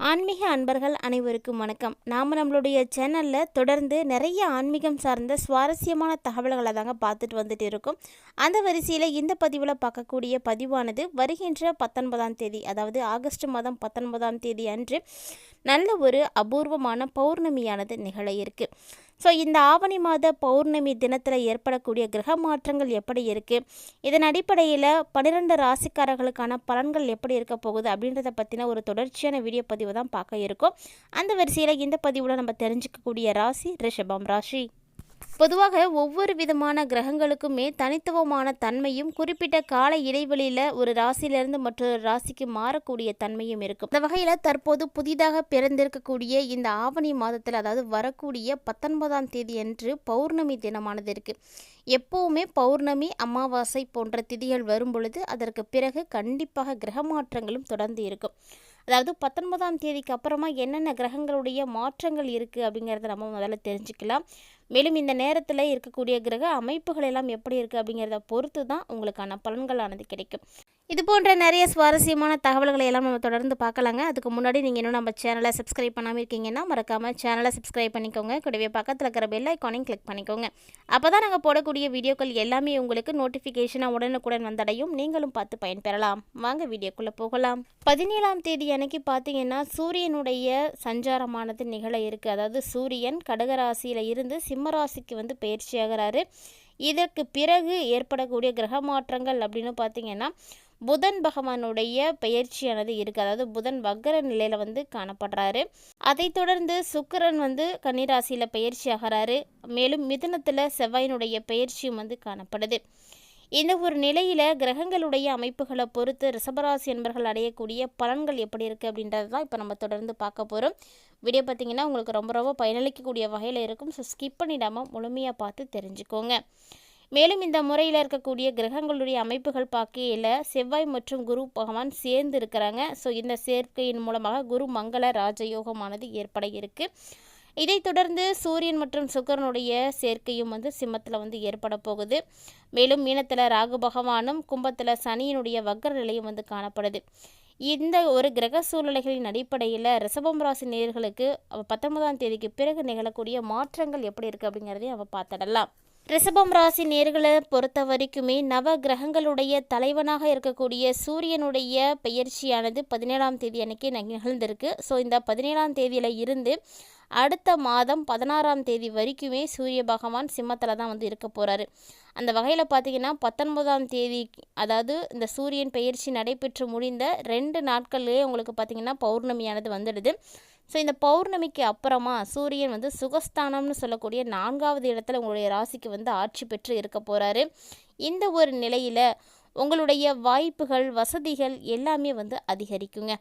ஆன்மீக அன்பர்கள் அனைவருக்கும் வணக்கம். நாம் நம்மளுடைய சேனலில் தொடர்ந்து நிறைய ஆன்மீகம் சார்ந்த சுவாரஸ்யமான தகவல்களை தாங்க பார்த்துட்டு வந்துட்டு இருக்கோம். அந்த வரிசையில் இந்த பதிவில் பார்க்கக்கூடிய பதிவானது வருகின்ற பத்தொன்பதாம் தேதி அதாவது ஆகஸ்ட் மாதம் பத்தொன்பதாம் தேதி அன்று நல்ல ஒரு அபூர்வமான பௌர்ணமியானது நிகழ இருக்குது ஸோ இந்த ஆவணி மாத பௌர்ணமி தினத்தில் ஏற்படக்கூடிய கிரக மாற்றங்கள் எப்படி இருக்குது இதன் அடிப்படையில் பன்னிரெண்டு ராசிக்காரர்களுக்கான பலன்கள் எப்படி இருக்க போகுது அப்படின்றத பற்றின ஒரு தொடர்ச்சியான வீடியோ பதிவு தான் பார்க்க இருக்கோம். அந்த வரிசையில் இந்த பதிவில் நம்ம தெரிஞ்சுக்கக்கூடிய ராசி ரிஷபம் ராசி. பொதுவாக ஒவ்வொரு விதமான கிரகங்களுக்குமே தனித்துவமான தன்மையும் குறிப்பிட்ட கால இடைவெளியில் ஒரு ராசியிலிருந்து மற்றொரு ராசிக்கு மாறக்கூடிய தன்மையும் இருக்கும். இந்த வகையில் தற்போது புதிதாக பிறந்திருக்கக்கூடிய இந்த ஆவணி மாதத்தில் அதாவது வரக்கூடிய பத்தொன்பதாம் தேதி அன்று பௌர்ணமி தினமானது இருக்குது எப்போவுமே பௌர்ணமி அமாவாசை போன்ற திதிகள் வரும் பொழுது அதற்கு பிறகு கண்டிப்பாக கிரக மாற்றங்களும் தொடர்ந்து இருக்கும். அதாவது பத்தொன்பதாம் தேதிக்கு அப்புறமா என்னென்ன கிரகங்களுடைய மாற்றங்கள் இருக்குது அப்படிங்கிறத நம்ம முதல்ல தெரிஞ்சுக்கலாம். மேலும் இந்த நேரத்தில் இருக்கக்கூடிய கிரக அமைப்புகள் எல்லாம் எப்படி இருக்குது அப்படிங்கிறத பொறுத்து தான் உங்களுக்கான பலன்களானது கிடைக்கும். இது போன்ற நிறைய சுவாரஸ்யமான தகவல்களை எல்லாம் நம்ம தொடர்ந்து பார்க்கலாங்க. அதுக்கு முன்னாடி நீங்கள் இன்னும் நம்ம சேனலை சப்ஸ்கிரைப் பண்ணாமல் இருக்கீங்கன்னா மறக்காமல் சேனலை சப்ஸ்கிரைப் பண்ணிக்கோங்க. கூடவே பக்கத்தில் இருக்கிற பெல் ஐக்கானையும் கிளிக் பண்ணிக்கோங்க. அப்போ தான் நாங்கள் போடக்கூடிய வீடியோக்கள் எல்லாமே உங்களுக்கு நோட்டிஃபிகேஷனாக உடனுக்குடன் வந்தடையும். நீங்களும் பார்த்து பயன்பெறலாம். வாங்க வீடியோக்குள்ளே போகலாம். பதினேழாம் தேதி அன்னைக்கு பார்த்தீங்கன்னா சூரியனுடைய சஞ்சாரமானது நிகழ இருக்குது அதாவது சூரியன் கடகராசியில் இருந்து சிம்மராசிக்கு வந்து பயிற்சியாகிறாரு. இதற்கு பிறகு ஏற்படக்கூடிய கிரக மாற்றங்கள் அப்படின்னு பார்த்தீங்கன்னா புதன் பகவானுடைய பயிற்சியானது இருக்குது அதாவது புதன் வக்கர நிலையில் வந்து காணப்படுறாரு. அதைத் தொடர்ந்து சுக்கிரன் வந்து கன்னிராசியில் பயிற்சி ஆகிறாரு. மேலும் மிதுனத்தில் செவ்வாயினுடைய பயிற்சியும் வந்து காணப்படுது. இந்த ஒரு நிலையில் கிரகங்களுடைய அமைப்புகளை பொறுத்து ரிஷபராசி என்பர்கள் அடையக்கூடிய பலன்கள் எப்படி இருக்குது அப்படின்றது தான் இப்போ நம்ம தொடர்ந்து பார்க்க போகிறோம் வீடியோ பார்த்தீங்கன்னா உங்களுக்கு ரொம்ப ரொம்ப பயனளிக்கக்கூடிய வகையில் இருக்கும். ஸோ ஸ்கிப் பண்ணிடாமல் முழுமையாக பார்த்து தெரிஞ்சுக்கோங்க. மேலும் இந்த முறையில் இருக்கக்கூடிய கிரகங்களுடைய அமைப்புகள் பார்க்கையில் செவ்வாய் மற்றும் குரு பகவான் சேர்ந்து இருக்கிறாங்க ஸோ இந்த சேர்க்கையின் மூலமாக குரு மங்கள ராஜயோகமானது ஏற்பட இருக்குது இதைத் தொடர்ந்து சூரியன் மற்றும் சுக்கரனுடைய சேர்க்கையும் வந்து சிம்மத்தில் வந்து ஏற்பட போகுது. மேலும் மீனத்தில் ராகு பகவானும் கும்பத்தில் சனியினுடைய வக்கர நிலையும் வந்து காணப்படுது. இந்த ஒரு கிரக சூழ்நிலைகளின் அடிப்படையில் ரிசபம் ராசி நேர்களுக்கு பத்தொன்பதாம் தேதிக்கு பிறகு நிகழக்கூடிய மாற்றங்கள் எப்படி இருக்குது அப்படிங்கிறதையும் நம்ம பார்த்துடலாம். ரிஷபம் ராசி நேர்களை பொறுத்த வரைக்குமே நவ கிரகங்களுடைய தலைவனாக இருக்கக்கூடிய சூரியனுடைய பெயர்ச்சியானது பதினேழாம் தேதி அன்னைக்கு நிகழ்ந்திருக்கு. ஸோ இந்த பதினேழாம் தேதியில் இருந்து அடுத்த மாதம் பதினாறாம் தேதி வரைக்குமே சூரிய பகவான் சிம்மத்தில் தான் வந்து இருக்க போகிறாரு அந்த வகையில் பார்த்தீங்கன்னா பத்தொன்பதாம் தேதி அதாவது இந்த சூரியன் பயிற்சி நடைபெற்று முடிந்த ரெண்டு நாட்கள்லேயே உங்களுக்கு பார்த்திங்கன்னா பௌர்ணமியானது வந்துடுது. ஸோ இந்த பௌர்ணமிக்கு அப்புறமா சூரியன் வந்து சுகஸ்தானம்னு சொல்லக்கூடிய நான்காவது இடத்துல உங்களுடைய ராசிக்கு வந்து ஆட்சி பெற்று இருக்க போகிறாரு இந்த ஒரு நிலையில் உங்களுடைய வாய்ப்புகள் வசதிகள் எல்லாமே வந்து அதிகரிக்குங்க.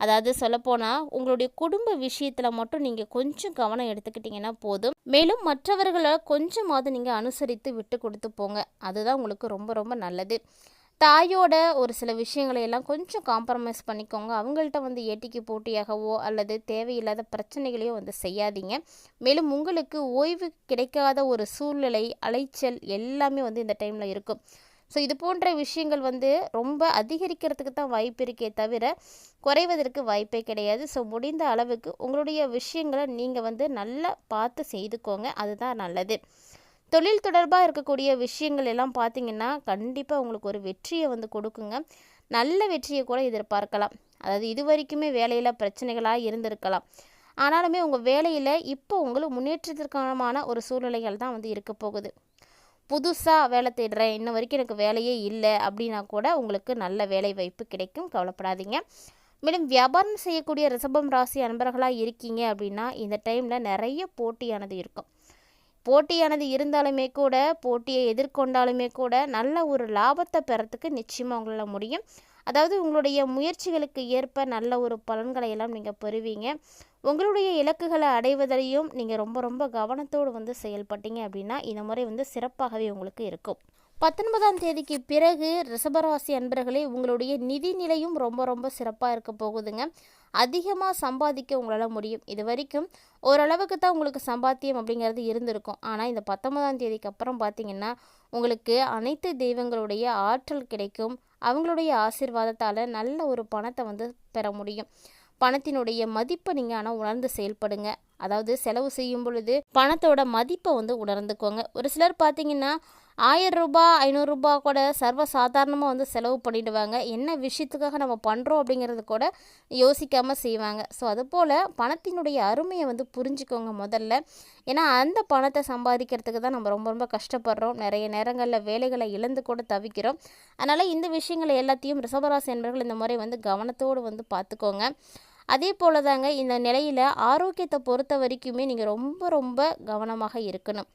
அதாவது சொல்லப்போனால் உங்களுடைய குடும்ப விஷயத்தில் மட்டும் நீங்கள் கொஞ்சம் கவனம் எடுத்துக்கிட்டிங்கன்னா போதும். மேலும் மற்றவர்களை கொஞ்சமாவது நீங்கள் அனுசரித்து விட்டு கொடுத்து போங்க. அதுதான் உங்களுக்கு ரொம்ப ரொம்ப நல்லது. தாயோட ஒரு சில விஷயங்களை எல்லாம் கொஞ்சம் காம்ப்ரமைஸ் பண்ணிக்கோங்க. அவங்கள்ட்ட வந்து ஏட்டிக்கு போட்டியாகவோ அல்லது தேவையில்லாத பிரச்சனைகளையோ வந்து செய்யாதீங்க. மேலும் உங்களுக்கு ஓய்வு கிடைக்காத ஒரு சூழ்நிலை அலைச்சல் எல்லாமே வந்து இந்த டைமில் இருக்கும். ஸோ இது போன்ற விஷயங்கள் வந்து ரொம்ப அதிகரிக்கிறதுக்கு தான் வாய்ப்பு இருக்கே தவிர குறைவதற்கு வாய்ப்பே கிடையாது. ஸோ முடிந்த அளவுக்கு உங்களுடைய விஷயங்களை நீங்கள் வந்து நல்லா பார்த்து செய்துக்கோங்க. அதுதான் நல்லது. தொழில் தொடர்பாக இருக்கக்கூடிய விஷயங்கள் எல்லாம் பார்த்தீங்கன்னா கண்டிப்பாக உங்களுக்கு ஒரு வெற்றியை வந்து கொடுக்குங்க. நல்ல வெற்றியை கூட எதிர்பார்க்கலாம். அதாவது இது வரைக்குமே வேலையில் பிரச்சனைகளாக இருந்திருக்கலாம். ஆனாலுமே உங்கள் வேலையில் இப்போ உங்களுக்கு முன்னேற்றத்திற்கான ஒரு சூழ்நிலைகள் தான் வந்து இருக்க போகுது. புதுசாக வேலை தேடுறேன் இன்ன வரைக்கும் எனக்கு வேலையே இல்லை அப்படின்னா கூட உங்களுக்கு நல்ல வேலை வாய்ப்பு கிடைக்கும். கவலைப்படாதீங்க. மேலும் வியாபாரம் செய்யக்கூடிய ரிசபம் ராசி அன்பர்களாக இருக்கீங்க அப்படின்னா இந்த டைமில் நிறைய போட்டியானது இருக்கும். போட்டியானது இருந்தாலுமே கூட போட்டியை எதிர்கொண்டாலுமே கூட நல்ல ஒரு லாபத்தை பெறத்துக்கு நிச்சயமாக உங்களால் முடியும். அதாவது உங்களுடைய முயற்சிகளுக்கு ஏற்ப நல்ல ஒரு பலன்களை எல்லாம் நீங்கள் பெறுவீங்க. உங்களுடைய இலக்குகளை அடைவதையும் நீங்கள் ரொம்ப ரொம்ப கவனத்தோடு வந்து செயல்பட்டீங்க அப்படின்னா இந்த முறை வந்து சிறப்பாகவே உங்களுக்கு இருக்கும். பத்தொன்பதாம் தேதிக்கு பிறகு ரிஷபராசி அன்பர்களே உங்களுடைய நிதி நிலையும் ரொம்ப ரொம்ப சிறப்பாக இருக்க போகுதுங்க. அதிகமாக சம்பாதிக்க உங்களால் முடியும். இது வரைக்கும் ஓரளவுக்கு தான் உங்களுக்கு சம்பாத்தியம் அப்படிங்கிறது இருந்திருக்கும். ஆனால் இந்த பத்தொன்பதாம் தேதிக்கு அப்புறம் பார்த்தீங்கன்னா உங்களுக்கு அனைத்து தெய்வங்களுடைய ஆற்றல் கிடைக்கும். அவங்களுடைய ஆசிர்வாதத்தால் நல்ல ஒரு பணத்தை வந்து பெற முடியும். பணத்தினுடைய மதிப்பை நீங்கள் ஆனால் உணர்ந்து செயல்படுங்க. அதாவது செலவு செய்யும் பொழுது பணத்தோட மதிப்பை வந்து உணர்ந்துக்கோங்க. ஒரு சிலர் பார்த்தீங்கன்னா ஆயிரம் ரூபாய் ஐநூறுரூபா கூட சர்வ சாதாரணமாக வந்து செலவு பண்ணிடுவாங்க. என்ன விஷயத்துக்காக நம்ம பண்ணுறோம் அப்படிங்கிறது கூட யோசிக்காமல் செய்வாங்க. ஸோ அதுபோல் பணத்தினுடைய அருமையை வந்து புரிஞ்சுக்கோங்க முதல்ல. ஏன்னா அந்த பணத்தை சம்பாதிக்கிறதுக்கு தான் நம்ம ரொம்ப ரொம்ப கஷ்டப்படுறோம். நிறைய நேரங்களில் வேலைகளை இழந்து கூட தவிக்கிறோம். அதனால் இந்த விஷயங்களை எல்லாத்தையும் ரிசபராசி என்பர்கள் இந்த முறை வந்து கவனத்தோடு வந்து பார்த்துக்கோங்க. அதே போல் தாங்க இந்த நிலையில் ஆரோக்கியத்தை பொறுத்த வரைக்குமே நீங்கள் ரொம்ப ரொம்ப கவனமாக இருக்கணும்.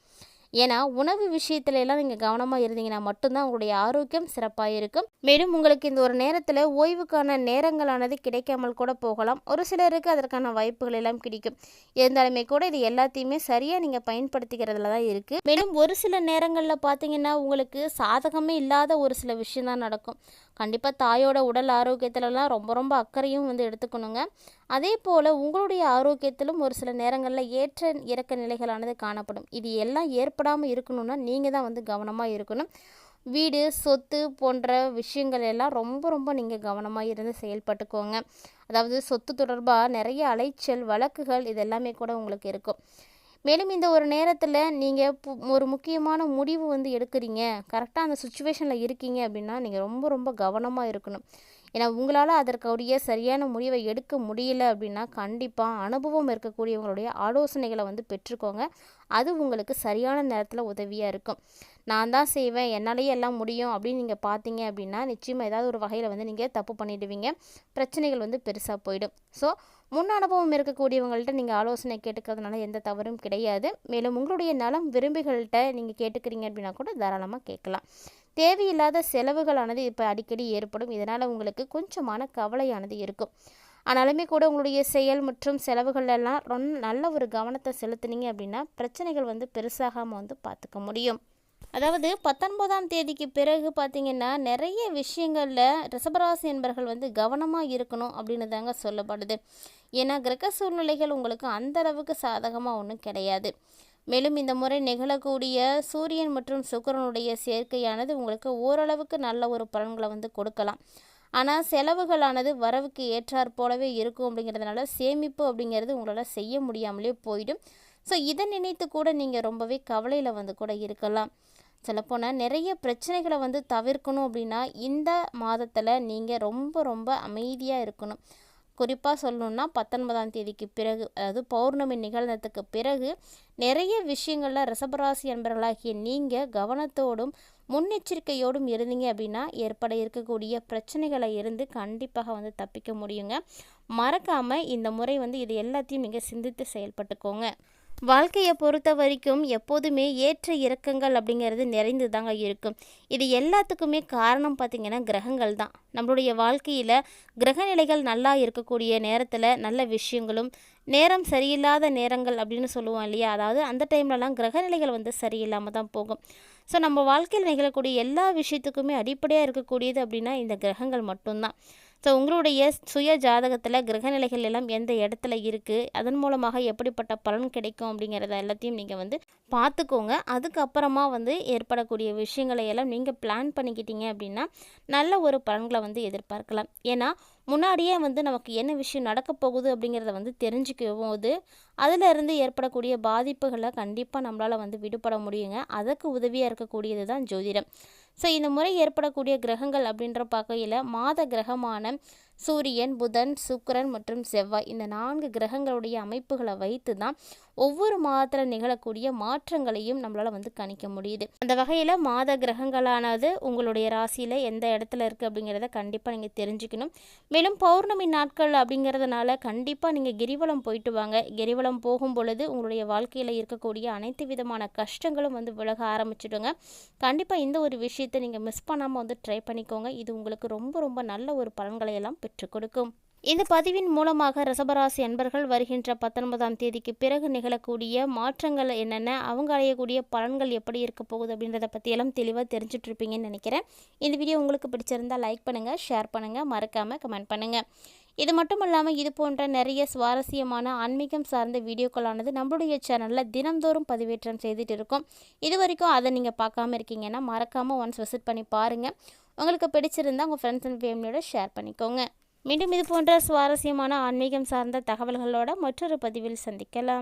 ஏன்னா உணவு விஷயத்துல எல்லாம் நீங்கள் கவனமாக இருந்தீங்கன்னா மட்டும்தான் உங்களுடைய ஆரோக்கியம் சிறப்பாக இருக்கும் மேலும் உங்களுக்கு இந்த ஒரு நேரத்தில் ஓய்வுக்கான நேரங்களானது கிடைக்காமல் கூட போகலாம். ஒரு சிலருக்கு அதற்கான வாய்ப்புகள் எல்லாம் கிடைக்கும். இருந்தாலுமே கூட இது எல்லாத்தையுமே சரியாக நீங்கள் பயன்படுத்திக்கிறதுல தான் இருக்குது மேலும் ஒரு சில நேரங்களில் பார்த்தீங்கன்னா உங்களுக்கு சாதகமே இல்லாத ஒரு சில விஷயம் தான் நடக்கும். கண்டிப்பாக தாயோட உடல் ஆரோக்கியத்துலலாம் ரொம்ப ரொம்ப அக்கறையும் வந்து எடுத்துக்கணுங்க. அதே போல் உங்களுடைய ஆரோக்கியத்திலும் ஒரு சில நேரங்களில் ஏற்ற இறக்க நிலைகளானது காணப்படும். இது எல்லாம் ஏற்படாமல் இருக்கணும்னா நீங்கள் தான் வந்து கவனமாக இருக்கணும். வீடு சொத்து போன்ற விஷயங்கள் எல்லாம் ரொம்ப ரொம்ப நீங்கள் கவனமாக இருந்து செயல்பட்டுக்கோங்க. அதாவது சொத்து தொடர்பாக நிறைய அலைச்சல் வழக்குகள் இது எல்லாமே கூட உங்களுக்கு இருக்கும். மேலும் இந்த ஒரு நேரத்தில் நீங்கள் ஒரு முக்கியமான முடிவு வந்து எடுக்கிறீங்க. கரெக்டாக அந்த சுச்சுவேஷனில் இருக்கீங்க அப்படின்னா நீங்கள் ரொம்ப ரொம்ப கவனமாக இருக்கணும். ஏன்னா உங்களால் அதற்குரிய சரியான முடிவை எடுக்க முடியல அப்படின்னா கண்டிப்பாக அனுபவம் இருக்கக்கூடியவங்களுடைய ஆலோசனைகளை வந்து பெற்றுக்கோங்க. அது உங்களுக்கு சரியான நேரத்தில் உதவியாக இருக்கும். நான் தான் செய்வேன் என்னாலேயே எல்லாம் முடியும் அப்படின்னு நீங்கள் பார்த்தீங்க அப்படின்னா நிச்சயமாக ஏதாவது ஒரு வகையில் வந்து நீங்கள் தப்பு பண்ணிடுவீங்க. பிரச்சனைகள் வந்து பெருசாக போயிடும். ஸோ முன் அனுபவம் இருக்கக்கூடியவங்கள்ட்ட நீங்கள் ஆலோசனை கேட்டுக்கிறதுனால எந்த தவறும் கிடையாது. மேலும் உங்களுடைய நலம் விரும்பிகள்கிட்ட நீங்கள் கேட்டுக்கிறீங்க அப்படின்னா கூட தாராளமாக கேட்கலாம். தேவையில்லாத செலவுகளானது இப்போ அடிக்கடி ஏற்படும். இதனால் உங்களுக்கு கொஞ்சமான கவலையானது இருக்கும். ஆனாலுமே கூட உங்களுடைய செயல் மற்றும் செலவுகளெல்லாம் ரொம்ப நல்ல ஒரு கவனத்தை செலுத்துனீங்க அப்படின்னா பிரச்சனைகள் வந்து பெருசாகாமல் வந்து பார்த்துக்க முடியும். அதாவது பத்தொன்பதாம் தேதிக்கு பிறகு பார்த்திங்கன்னா நிறைய விஷயங்களில் ரிசபராசி என்பர்கள் வந்து கவனமாக இருக்கணும் அப்படின்னு தாங்க சொல்லப்படுது. ஏன்னா கிரக சூழ்நிலைகள் உங்களுக்கு அந்த அளவுக்கு சாதகமாக ஒன்றும் கிடையாது. மேலும் இந்த முறை நிகழக்கூடிய சூரியன் மற்றும் சுக்கரனுடைய சேர்க்கையானது உங்களுக்கு ஓரளவுக்கு நல்ல ஒரு பலன்களை வந்து கொடுக்கலாம். ஆனால் செலவுகளானது வரவுக்கு ஏற்றாற் போலவே இருக்கும் அப்படிங்கிறதுனால சேமிப்பு அப்படிங்கிறது உங்களால் செய்ய முடியாமலே போயிடும். ஸோ இதை நினைத்து கூட நீங்கள் ரொம்பவே கவலையில் வந்து கூட இருக்கலாம். சொல்லப்போனால் நிறைய பிரச்சனைகளை வந்து தவிர்க்கணும் அப்படின்னா இந்த மாதத்தில் நீங்கள் ரொம்ப ரொம்ப அமைதியாக இருக்கணும். குறிப்பாக சொல்லணுன்னா பத்தொன்பதாம் தேதிக்கு பிறகு அதாவது பௌர்ணமி நிகழ்ந்ததுக்கு பிறகு நிறைய விஷயங்களில் ரசபராசி அன்பர்களாகிய நீங்கள் கவனத்தோடும் முன்னெச்சரிக்கையோடும் இருந்தீங்க அப்படின்னா ஏற்பட இருக்கக்கூடிய பிரச்சனைகளை இருந்து கண்டிப்பாக வந்து தப்பிக்க முடியுங்க. மறக்காமல் இந்த முறை வந்து இது எல்லாத்தையும் நீங்கள் சிந்தித்து செயல்பட்டுக்கோங்க. வாழ்க்கையை பொறுத்த வரைக்கும் எப்போதுமே ஏற்ற இறக்கங்கள் அப்படிங்கிறது நிறைந்து தாங்க இருக்கும். இது எல்லாத்துக்குமே காரணம் பார்த்திங்கன்னா கிரகங்கள் தான். நம்மளுடைய வாழ்க்கையில் கிரகநிலைகள் நல்லா இருக்கக்கூடிய நேரத்தில் நல்ல விஷயங்களும் நேரம் சரியில்லாத நேரங்கள் அப்படின்னு சொல்லுவோம் இல்லையா? அதாவது அந்த டைம்லலாம் கிரகநிலைகள் வந்து சரியில்லாமல் தான் போகும். ஸோ நம்ம வாழ்க்கையில் நிகழக்கூடிய எல்லா விஷயத்துக்குமே அடிப்படையாக இருக்கக்கூடியது அப்படின்னா இந்த கிரகங்கள் மட்டும்தான். ஸோ உங்களுடைய சுய ஜாதகத்தில் கிரகநிலைகள் எல்லாம் எந்த இடத்துல இருக்குது அதன் மூலமாக எப்படிப்பட்ட பலன் கிடைக்கும் அப்படிங்கிறத எல்லாத்தையும் நீங்கள் வந்து பார்த்துக்கோங்க அதுக்கப்புறமா வந்து ஏற்படக்கூடிய விஷயங்களை எல்லாம் நீங்கள் பிளான் பண்ணிக்கிட்டீங்க அப்படின்னா நல்ல ஒரு பலன்களை வந்து எதிர்பார்க்கலாம். ஏன்னா முன்னாடியே வந்து நமக்கு என்ன விஷயம் நடக்க போகுது அப்படிங்கிறத வந்து தெரிஞ்சுக்கும் போது அதிலிருந்து ஏற்படக்கூடிய பாதிப்புகளை கண்டிப்பாக நம்மளால் வந்து விடுபட முடியுங்க. அதற்கு உதவியாக இருக்கக்கூடியது தான் ஜோதிடம். ஸோ இந்த முறை ஏற்படக்கூடிய கிரகங்கள் அப்படின்ற பார்க்கையில் மாத கிரகமான சூரியன் புதன் சுக்கரன் மற்றும் செவ்வாய் இந்த நான்கு கிரகங்களுடைய அமைப்புகளை வைத்து தான் ஒவ்வொரு மாதத்தில் நிகழக்கூடிய மாற்றங்களையும் நம்மளால் வந்து கணிக்க முடியுது. அந்த வகையில் மாத கிரகங்களானது உங்களுடைய ராசியில் எந்த இடத்துல இருக்குது அப்படிங்கிறத கண்டிப்பாக நீங்கள் தெரிஞ்சுக்கணும். மேலும் பௌர்ணமி நாட்கள் அப்படிங்கிறதுனால கண்டிப்பாக நீங்கள் கிரிவலம் போயிட்டு வாங்க. கிரிவலம் போகும் பொழுது உங்களுடைய வாழ்க்கையில் இருக்கக்கூடிய அனைத்து விதமான கஷ்டங்களும் வந்து விலக ஆரம்பிச்சிடுங்க. கண்டிப்பாக இந்த ஒரு விஷயத்தை நீங்கள் மிஸ் பண்ணாமல் வந்து ட்ரை பண்ணிக்கோங்க. இது உங்களுக்கு ரொம்ப ரொம்ப நல்ல ஒரு பலன்களை எல்லாம் பெற்றுக் கொடுக்கும். இந்த பதிவின் மூலமாக ரசபராசி அன்பர்கள் வருகின்ற பத்தொன்பதாம் தேதிக்கு பிறகு நிகழக்கூடிய மாற்றங்கள் என்னென்ன அவங்க அடையக்கூடிய பலன்கள் எப்படி இருக்க போகுது அப்படின்றத பற்றியெல்லாம் தெளிவாக தெரிஞ்சிட்ருப்பீங்கன்னு நினைக்கிறேன். இந்த வீடியோ உங்களுக்கு பிடிச்சிருந்தால் லைக் பண்ணுங்கள் ஷேர் பண்ணுங்கள் மறக்காமல் கமெண்ட் பண்ணுங்கள் இது மட்டும் இல்லாமல் இது போன்ற நிறைய சுவாரஸ்யமான ஆன்மீகம் சார்ந்த வீடியோக்களானது நம்மளுடைய சேனலில் தினந்தோறும் பதிவேற்றம் செய்துட்டு இருக்கோம். இது வரைக்கும் அதை நீங்கள் பார்க்காம இருக்கீங்கன்னா மறக்காமல் ஒன்ஸ் விசிட் பண்ணி பாருங்கள் உங்களுக்கு பிடிச்சிருந்தால் உங்கள் ஃப்ரெண்ட்ஸ் அண்ட் ஃபேமிலியோட ஷேர் பண்ணிக்கோங்க. மீண்டும் இது போன்ற சுவாரஸ்யமான ஆன்மீகம் சார்ந்த தகவல்களோட மற்றொரு பதிவில் சந்திக்கலாம்.